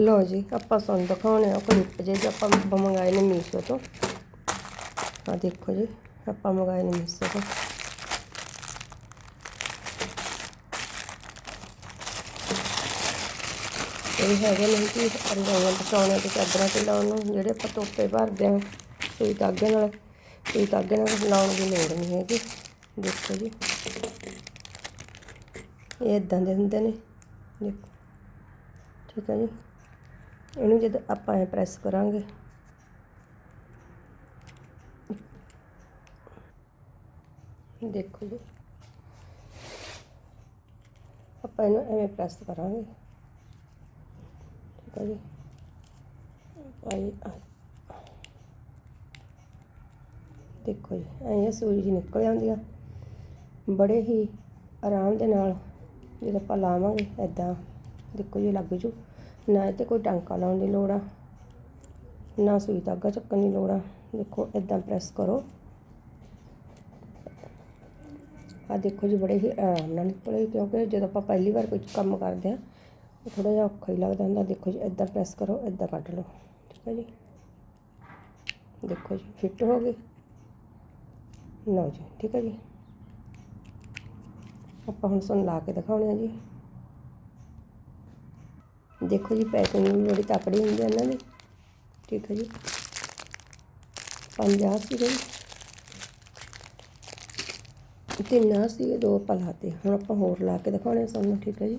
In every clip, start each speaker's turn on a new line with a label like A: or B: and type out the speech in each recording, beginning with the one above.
A: ਲਓ ਜੀ, ਆਪਾਂ ਤੁਹਾਨੂੰ ਦਿਖਾਉਣੇ ਆ ਕਲਿੱਪ ਜੇ ਜੋ ਆਪਾਂ ਬ- ਮੰਗਾਏ ਨੇ ਮੀਸ਼ੋ ਤੋਂ। ਆ ਦੇਖੋ ਜੀ, ਆਪਾਂ ਮੰਗਾਏ ਨੇ ਮੀਸ਼ੋ ਤੋਂ। ਇਹ ਹੈਗੇ ਨੇ ਕਿ ਰਜਾਈਆਂ ਬਚਾਉਣੇ ਤੇ ਚਾਦਰਾਂ ਤੇ ਲਾਉਣ ਨੂੰ, ਜਿਹੜੇ ਆਪਾਂ ਤੋਪੇ ਭਰਦੇ ਆ ਸੂਈ ਧਾਗੇ ਨਾਲ ਸੂਈ ਧਾਗੇ ਨਾਲ ਲਾਉਣ ਦੀ ਲੋੜ ਨਹੀਂ ਹੈਗੀ। ਦੇਖੋ ਜੀ, ਇਹ ਇਦਾਂ ਦੇ ਹੁੰਦੇ ਨੇ। ਦੇਖੋ, ਠੀਕ ਹੈ ਜੀ। ਇਹਨੂੰ ਜਦ ਆਪਾਂ ਐ ਪ੍ਰੈਸ ਕਰਾਂਗੇ। ਦੇਖੋ ਜੀ। ਆਪਾਂ ਇਹਨੂੰ ਐਵੇਂ ਪ੍ਰੈਸ ਕਰਾਂਗੇ। ਠੀਕ ਹੈ ਜੀ। ਭਾਈ ਦੇਖੋ ਜੀ ਐਂ ਸੂਈ ਜੀ ਨਿਕਲ ਜਾਂਦੀ ਆ। ਬੜੇ ਹੀ ਆਰਾਮ ਦੇ ਨਾਲ ਜਦੋਂ ਆਪਾਂ ਲਾਵਾਂਗੇ ਐਦਾਂ ਦੇਖੋ ਜੀ ਲੱਗ ਜੂ। ਨਾ ਇਹ 'ਤੇ ਕੋਈ ਟਾਂਕਾ ਲਾਉਣ ਦੀ ਲੋੜ ਆ, ਨਾ ਸੂਈ ਧਾਗਾ ਚੱਕਣ ਦੀ ਲੋੜ ਆ। ਦੇਖੋ ਐਦਾਂ ਪ੍ਰੈਸ ਕਰੋ। ਆ ਦੇਖੋ ਜੀ, ਬੜੇ ਹੀ ਆਰਾਮ ਨਾਲ ਨਿਕਲੇ ਕਿਉਂਕਿ ਜਦੋਂ ਆਪਾਂ ਪਹਿਲੀ ਵਾਰ ਕੋਈ ਕੰਮ ਕਰਦੇ ਆ ਉਹ ਥੋੜਾ ਜਿਹਾ ਔਖਾ ਹੀ ਲੱਗਦਾ ਹੁੰਦਾ। ਦੇਖੋ ਜੀ ਐਦਾਂ ਪ੍ਰੈਸ ਕਰੋ ਐਦਾਂ ਕੱਢ ਲਓ। ਠੀਕ ਹੈ ਜੀ? ਦੇਖੋ ਜੀ ਫਿੱਟ ਹੋ ਗਈ। ਲਓ ਜੀ, ਠੀਕ ਹੈ ਜੀ? ਆਪਾਂ ਹੁਣ ਤੁਹਾਨੂੰ ਲਾ ਕੇ ਦਿਖਾਉਣੇ ਆ ਜੀ। ਦੇਖੋ ਜੀ ਪੈਕਿੰਗ ਵੀ ਬੜੀ ਤਕੜੀ ਹੁੰਦੀ ਹੈ ਇਹਨਾਂ ਦੀ। ਠੀਕ ਹੈ ਜੀ। ਪੰਜਾਹ ਸੀ ਜੀ ਤਿੰਨ ਆ ਸੀਗੇ, ਦੋ ਆਪਾਂ ਲਾਤੇ। ਹੁਣ ਆਪਾਂ ਹੋਰ ਲਾ ਕੇ ਦਿਖਾਉਣੇ ਆ ਤੁਹਾਨੂੰ ਠੀਕ ਹੈ ਜੀ।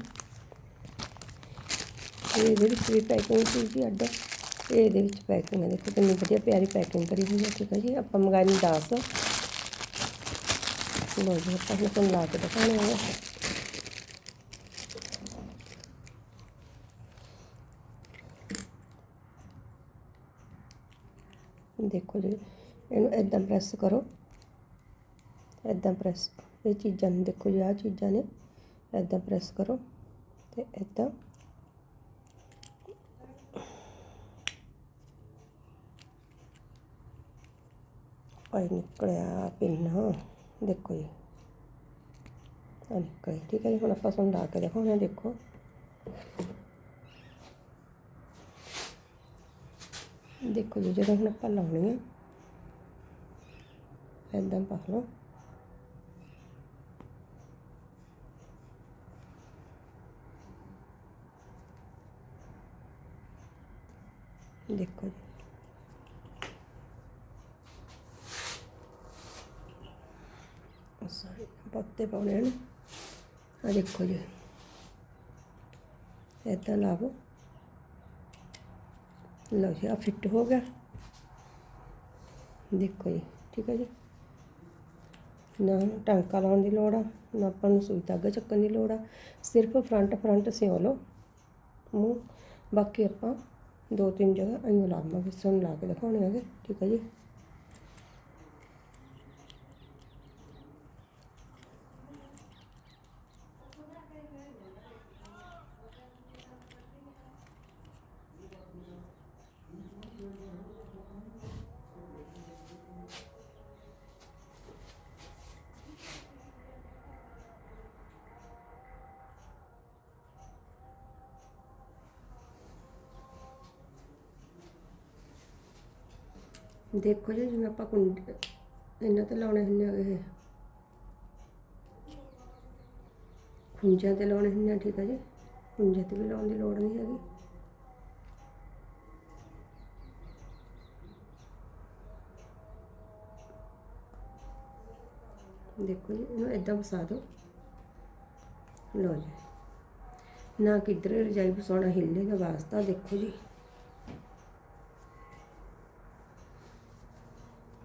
A: ਇਹ ਜਿਹੜੀ ਵਿੱਚ ਪੈਕਿੰਗ ਸੀ ਜੀ ਅੱਡ, ਇਹ ਇਹਦੇ ਵਿੱਚ ਪੈਕਿੰਗ ਹੈ ਦੇਖੋ ਕਿੰਨੀ ਵਧੀਆ ਪਿਆਰੀ ਪੈਕਿੰਗ ਕਰੀ ਹੋਈ ਹੈ ਠੀਕ ਹੈ ਜੀ। ਆਪਾਂ ਮੰਗਾਈ ਨੇ 10 ਲੋ ਜੀ, ਆਪਾਂ ਹੁਣ ਲਾ ਕੇ ਦਿਖਾਉਣੇ ਆ। ਦੇਖੋ ਜੀ, ਇਹਨੂੰ ਇਦਾਂ ਪ੍ਰੈਸ ਕਰੋ। ਇਦਾਂ ਪ੍ਰੈਸ ਇਹ ਚੀਜ਼ਾਂ ਨੂੰ ਦੇਖੋ ਜੀ, ਆਹ ਚੀਜ਼ਾਂ ਨੇ। ਇਦਾਂ ਪ੍ਰੈਸ ਕਰੋ ਤੇ ਇਦਾਂ ਪਾਈ ਨਿਕਲਿਆ ਪਿੰਨ ਦੇਖੋ ਜੀ ਆ ਨਿਕਲਿਆ। ਠੀਕ ਹੈ ਜੀ, ਹੁਣ ਆਪਾਂ ਤੁਹਾਨੂੰ ਲਾ ਕੇ ਦਿਖਾਉਂਦੇ ਹਾਂ ਦੇਖੋ। ਦੇਖੋ ਜੀ, ਜਦੋਂ ਹੁਣ ਆਪਾਂ ਲਾਉਣੀ ਹੈ ਇਦਾਂ ਪਾ ਲਓ। ਦੇਖੋ ਜੀ। ਸਾਰੇ ਪੱਤੇ ਪਾਉਣੇ ਨੇ ਆ ਦੇਖੋ ਜੀ। ਇਦਾਂ ਲਾਵੋ। ਲਓ ਜੀ ਆ ਫਿੱਟ ਹੋ ਗਿਆ। ਦੇਖੋ ਜੀ, ਠੀਕ ਹੈ ਜੀ। ਨਾ ਟਾਂਕਾ ਲਾਉਣ ਦੀ ਲੋੜ ਆ, ਨਾ ਆਪਾਂ ਨੂੰ ਸੂਈ ਧਾਗਾ ਚੱਕਣ ਦੀ ਲੋੜ ਆ। ਸਿਰਫ ਫਰੰਟ ਫਰੰਟ ਸਿਓ ਲਓ, ਮੂੰਹ। ਬਾਕੀ ਆਪਾਂ ਦੋ ਤਿੰਨ ਜਗ੍ਹਾ ਆਈਓ ਲਾਵਾਂਗੇ ਸਾਨੂੰ ਲਾ ਕੇ ਦਿਖਾਉਣੇ ਹੈਗੇ, ਠੀਕ ਹੈ ਜੀ। ਦੇਖੋ ਜੀ, ਜਿਵੇਂ ਆਪਾਂ ਕੁੰਡ, ਇਹਨਾਂ ਤੇ ਲਾਉਣੇ ਹੁੰਦੇ ਆ ਇਹ। ਖੁੰਝਾਂ ਤੇ ਲਾਉਣੇ ਹੁੰਦੇ ਆ, ਠੀਕ ਹੈ ਜੀ। ਖੁੰਝਾਂ ਤੇ ਵੀ ਲਾਉਣ ਦੀ ਲੋੜ ਨਹੀਂ ਹੈਗੀ। ਦੇਖੋ ਜੀ, ਇਹਨੂੰ ਇਦਾਂ ਵਸਾ ਦਿਓ। ਲਓ ਜੀ। ਨਾ ਕਿਧਰੇ ਰਜਾਈ ਵਸਾਉਣਾ ਹਿੱਲੇ ਦਾ ਵਾਸਤਾ, ਦੇਖੋ ਜੀ।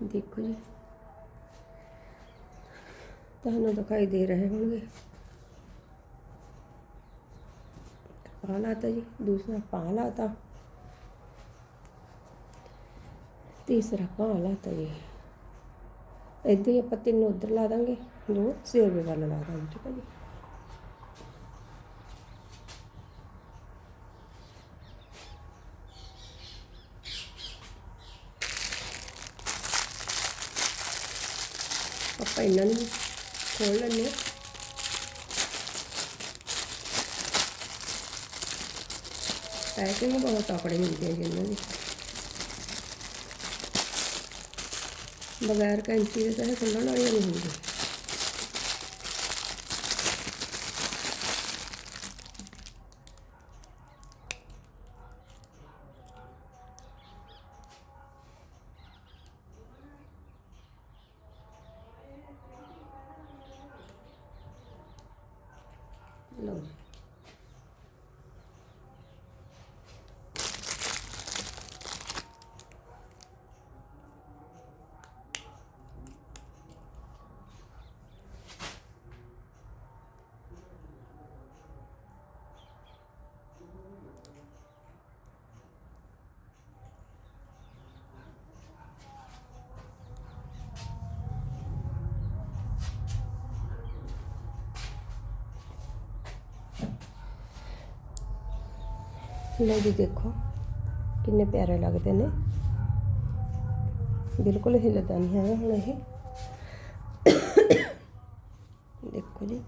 A: ਦੇਖੋ ਜੀ। ਤੁਹਾਨੂੰ ਦਿਖਾਈ ਦੇ ਰਹੇ ਹੋਣਗੇ। ਪਾ ਲਾਤਾ ਜੀ, ਦੂਸਰਾ ਪਾ ਲਾਤਾ। ਤੀਸਰਾ ਪਾ ਲਾਤਾ ਜੀ। ਇੱਦਾਂ ਹੀ ਆਪਾਂ ਤਿੰਨ ਉਧਰ ਲਾ ਦਾਂਗੇ, ਦੋ ਸੇਰਵੇ ਵੱਲ ਲਾ ਦਾਂਗੇ, ਠੀਕ ਹੈ ਜੀ। ਆਪਾਂ ਇਹਨਾਂ ਨੂੰ ਖੋਲ ਲੈਂਦੇ ਹਾਂ। ਪੈਕਿੰਗ ਬਹੁਤ ਤਕੜੀ ਹੁੰਦੀ ਹੈ ਇਹਨਾਂ ਦੀ। ਬਗੈਰ ਕੈਂਚੀ ਦੇ ਤਾਂ ਇਹ ਖੁੱਲ੍ਹਣ ਵਾਲੀ ਨਹੀਂ ਹੁੰਦੀ ਲਓ ਜੀ ਜੀ ਦੇਖੋ। ਕਿੰਨੇ ਪਿਆਰੇ ਲੱਗਦੇ ਨੇ। ਬਿਲਕੁਲ ਹਿੱਲਦਾ ਨਹੀਂ ਹੈਗਾ ਹੁਣ ਇਹ। ਦੇਖੋ ਜੀ।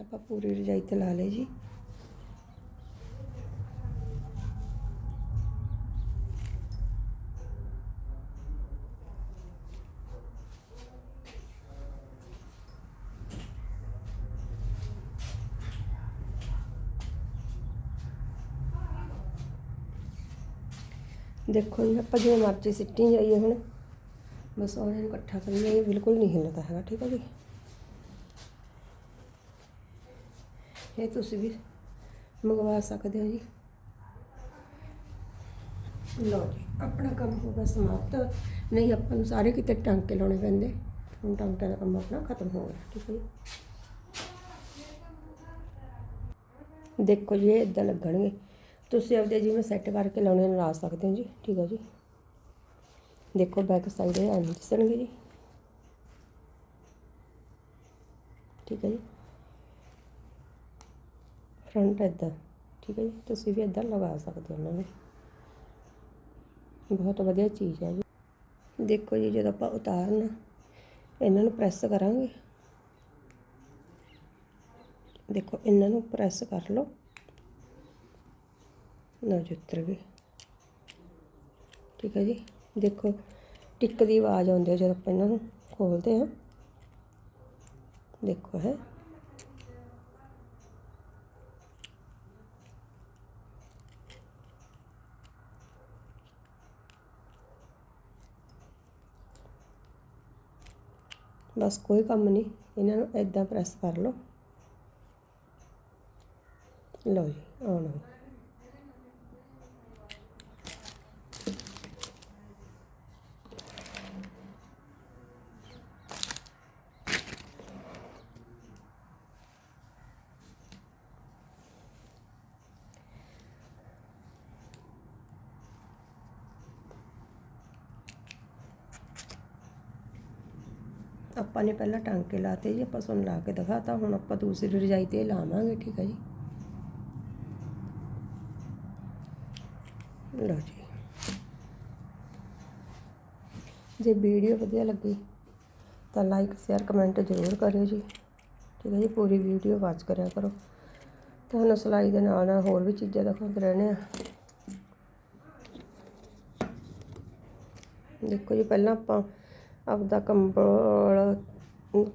A: ਆਪਾਂ ਪੂਰੀ ਰਜਾਈ ਤੇ ਲਾ ਲਈ ਜੀ। ਦੇਖੋ ਜੀ, ਆਪਾਂ ਜਿਵੇਂ ਮਰਜ਼ੀ ਸਿੱਟੀ ਜਾਈਏ ਹੁਣ। ਬਸ ਉਹਨਾਂ ਨੂੰ ਇਕੱਠਾ ਕਰੀਏ, ਇਹ ਬਿਲਕੁਲ ਨਹੀਂ ਹਿੱਲਦਾ ਹੈਗਾ, ਠੀਕ ਹੈ ਜੀ। ਇਹ ਤੁਸੀਂ ਵੀ ਮੰਗਵਾ ਸਕਦੇ ਹੋ ਜੀ। ਲਓ ਜੀ, ਆਪਣਾ ਕੰਮ ਹੋ ਗਿਆ ਸਮਾਪਤ। ਨਹੀਂ, ਆਪਾਂ ਨੂੰ ਸਾਰੇ ਕਿਤੇ ਟਾਂਕੇ ਲਾਉਣੇ ਪੈਂਦੇ। ਹੁਣ ਟਾਂਕੇ ਦਾ ਕੰਮ ਆਪਣਾ ਖਤਮ ਹੋ ਗਿਆ, ਠੀਕ ਹੈ ਜੀ। ਦੇਖੋ ਜੀ, ਇਹ ਇਦਾਂ ਲੱਗਣਗੇ। ਤੁਸੀਂ ਆਪਦੇ ਜਿਵੇਂ ਸੈੱਟ ਕਰਕੇ ਲਾਉਣੇ ਨੇ ਲਾ ਸਕਦੇ ਹੋ ਜੀ। ਠੀਕ ਹੈ ਜੀ। ਦੇਖੋ ਬੈਕ ਸਾਈਡ ਇਹ ਐਂ ਦਿਸਣਗੇ ਜੀ। ਠੀਕ ਹੈ ਜੀ। ਫਰੰਟ ਇਦਾਂ ਠੀਕ ਹੈ ਜੀ। ਤੁਸੀਂ ਵੀ ਇਦਾਂ ਲਗਾ ਸਕਦੇ ਹੋ ਉਹਨਾਂ ਨੂੰ। ਬਹੁਤ ਵਧੀਆ ਚੀਜ਼ ਹੈ ਜੀ। ਦੇਖੋ ਜੀ, ਜਦੋਂ ਆਪਾਂ ਉਤਾਰਨਾ, ਇਹਨਾਂ ਨੂੰ ਪ੍ਰੈਸ ਕਰਾਂਗੇ। ਦੇਖੋ, ਇਹਨਾਂ ਨੂੰ ਪ੍ਰੈਸ ਕਰ ਲਓ। ਨਾ ਜੀ ਉਤਰ ਗਏ। ਠੀਕ ਹੈ ਜੀ। ਦੇਖੋ, ਟਿੱਕ ਦੀ ਆਵਾਜ਼ ਆਉਂਦੀ ਹੈ ਜਦੋਂ ਆਪਾਂ ਇਹਨਾਂ ਨੂੰ ਖੋਲਦੇ ਹਾਂ। ਦੇਖੋ ਹੈ ਬਸ ਕੋਈ ਕੰਮ ਨਹੀਂ। ਇਹਨਾਂ ਨੂੰ ਇਦਾਂ ਪ੍ਰੈਸ ਕਰ ਲਓ। ਲਓ ਜੀ, ਆਉਣ ਹੋ ਆਪਾਂ ਨੇ ਪਹਿਲਾਂ ਟਾਂਕੇ ਲਾਤੇ ਜੀ, ਆਪਾਂ ਤੁਹਾਨੂੰ ਲਾ ਕੇ ਦਿਖਾਤਾ, ਹੁਣ ਆਪਾਂ ਦੂਸਰੀ ਰਜਾਈ ਤੇ ਲਾਵਾਂਗੇ, ਠੀਕ ਹੈ ਜੀ। ਲਓ ਜੀ। ਜੇ ਵੀਡੀਓ ਵਧੀਆ ਲੱਗੀ, ਤਾਂ ਲਾਈਕ ਸ਼ੇਅਰ ਕਮੈਂਟ ਜ਼ਰੂਰ ਕਰਿਓ ਜੀ। ਠੀਕ ਹੈ ਜੀ, ਪੂਰੀ ਵੀਡੀਓ ਵਾਚ ਕਰਿਆ ਕਰੋ। ਤੁਹਾਨੂੰ ਸਿਲਾਈ ਦੇ ਨਾਲ ਨਾਲ ਹੋਰ ਵੀ ਚੀਜ਼ਾਂ ਦਿਖਾਉਂਦੇ ਰਹਿੰਦੇ ਆ। ਦੇਖੋ ਜੀ, ਪਹਿਲਾਂ ਆਪਾਂ ਆਪਦਾ ਕੰਬਲ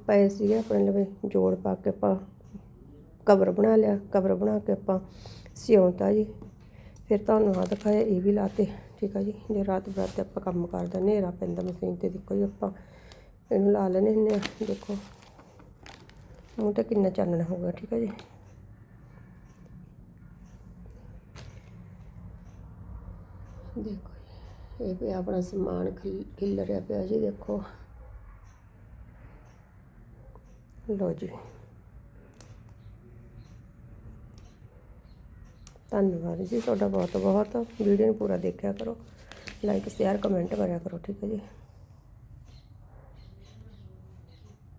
A: ਪਏ ਸੀਗੇ ਆਪਣੇ ਲਵੇ ਜੋੜ ਪਾ ਕੇ ਆਪਾਂ ਕਵਰ ਬਣਾ ਲਿਆ ਕਵਰ ਬਣਾ ਕੇ ਆਪਾਂ ਸਿਉਂਤਾ ਜੀ। ਫਿਰ ਤੁਹਾਨੂੰ ਆ ਦਿਖਾਇਆ, ਇਹ ਵੀ ਲਾਤੇ, ਠੀਕ ਆ ਜੀ। ਜੇ ਰਾਤ ਬਰਾਤ ਆਪਾਂ ਕੰਮ ਕਰਦੇ, ਹਨੇਰਾ ਪੈਂਦਾ ਮਸ਼ੀਨ ਤੇ ਦੇਖੋ ਜੀ ਆਪਾਂ। ਇਹਨੂੰ ਲਾ ਲੈਣੇ ਹੁੰਦੇ ਆ, ਦੇਖੋ। ਮੂੰਹ ਤੇ ਕਿੰਨਾ ਚਾਨਣ ਹੋਊਗਾ ਠੀਕ ਆ ਜੀ। ਦੇਖੋ। ਇਹ ਪਿਆ ਆਪਣਾ ਸਮਾਨ ਖਿਲ ਰਿਹਾ ਪਿਆ ਜੀ, ਦੇਖੋ। ਲੋ ਜੀ। ਧੰਨਵਾਦ ਜੀ ਤੁਹਾਡਾ ਬਹੁਤ ਬਹੁਤ ਵੀਡੀਓ ਨੂੰ ਪੂਰਾ ਦੇਖਿਆ ਕਰੋ। ਲਾਈਕ ਸ਼ੇਅਰ ਕਮੈਂਟ ਕਰਿਆ ਕਰੋ, ਠੀਕ ਹੈ ਜੀ।